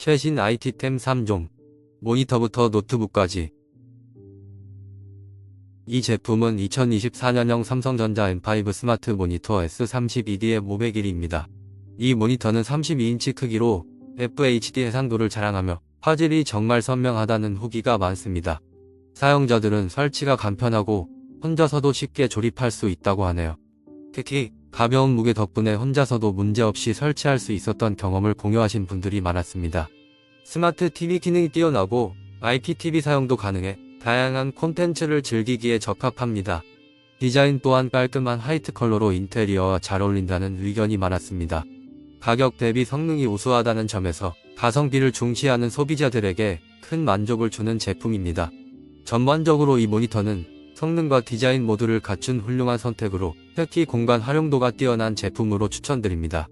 최신 IT템 3종, 모니터부터 노트북까지. 이 제품은 2024년형 삼성전자 M5 스마트 모니터 S32D의 501입니다. 이 모니터는 32인치 크기로 FHD 해상도를 자랑하며 화질이 정말 선명하다는 후기가 많습니다. 사용자들은 설치가 간편하고 혼자서도 쉽게 조립할 수 있다고 하네요. 특히 가벼운 무게 덕분에 혼자서도 문제없이 설치할 수 있었던 경험을 공유하신 분들이 많았습니다. 스마트 TV 기능이 뛰어나고 IPTV 사용도 가능해 다양한 콘텐츠를 즐기기에 적합합니다. 디자인 또한 깔끔한 화이트 컬러로 인테리어와 잘 어울린다는 의견이 많았습니다. 가격 대비 성능이 우수하다는 점에서 가성비를 중시하는 소비자들에게 큰 만족을 주는 제품입니다. 전반적으로 이 모니터는 성능과 디자인 모두를 갖춘 훌륭한 선택으로 특히 공간 활용도가 뛰어난 제품으로 추천드립니다.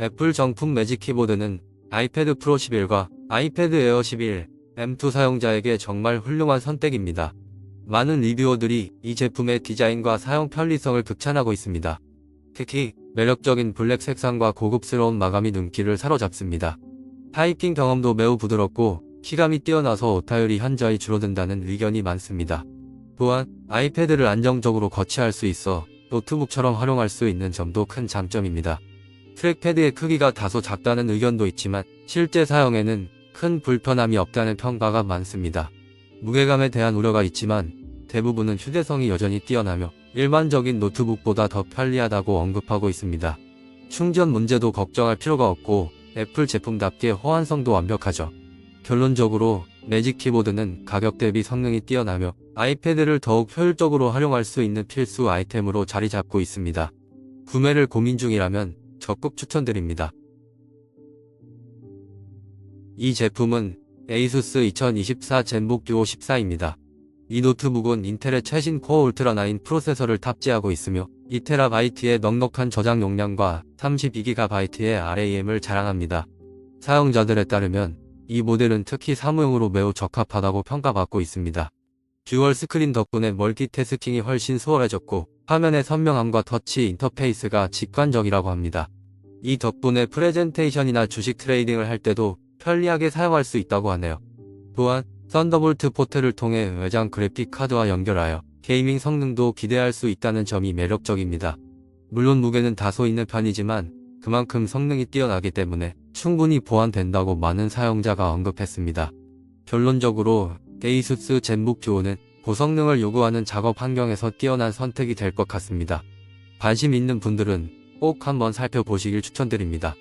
애플 정품 매직 키보드는 아이패드 프로 11과 아이패드 에어 11, M2 사용자에게 정말 훌륭한 선택입니다. 많은 리뷰어들이 이 제품의 디자인과 사용 편리성을 극찬하고 있습니다. 특히 매력적인 블랙 색상과 고급스러운 마감이 눈길을 사로잡습니다. 타이핑 경험도 매우 부드럽고 키감이 뛰어나서 오타율이 현저히 줄어든다는 의견이 많습니다. 또한 아이패드를 안정적으로 거치할 수 있어 노트북처럼 활용할 수 있는 점도 큰 장점입니다. 트랙패드의 크기가 다소 작다는 의견도 있지만 실제 사용에는 큰 불편함이 없다는 평가가 많습니다. 무게감에 대한 우려가 있지만 대부분은 휴대성이 여전히 뛰어나며 일반적인 노트북보다 더 편리하다고 언급하고 있습니다. 충전 문제도 걱정할 필요가 없고 애플 제품답게 호환성도 완벽하죠. 결론적으로 매직 키보드는 가격 대비 성능이 뛰어나며 아이패드를 더욱 효율적으로 활용할 수 있는 필수 아이템으로 자리 잡고 있습니다. 구매를 고민 중이라면 적극 추천드립니다. 이 제품은 ASUS 2024 젠북 듀오 14입니다. 이 노트북은 인텔의 최신 코어 울트라 9 프로세서를 탑재하고 있으며 2TB의 넉넉한 저장 용량과 32GB의 RAM을 자랑합니다. 사용자들에 따르면 이 모델은 특히 사무용으로 매우 적합하다고 평가받고 있습니다. 듀얼 스크린 덕분에 멀티태스킹이 훨씬 수월해졌고 화면의 선명함과 터치 인터페이스가 직관적이라고 합니다. 이 덕분에 프레젠테이션이나 주식 트레이딩을 할 때도 편리하게 사용할 수 있다고 하네요. 또한 썬더볼트 포트를 통해 외장 그래픽 카드와 연결하여 게이밍 성능도 기대할 수 있다는 점이 매력적입니다. 물론 무게는 다소 있는 편이지만 그만큼 성능이 뛰어나기 때문에 충분히 보완된다고 많은 사용자가 언급했습니다. 결론적으로 데이수스 젠북 듀오는 고성능을 요구하는 작업 환경에서 뛰어난 선택이 될 것 같습니다. 관심 있는 분들은 꼭 한번 살펴보시길 추천드립니다.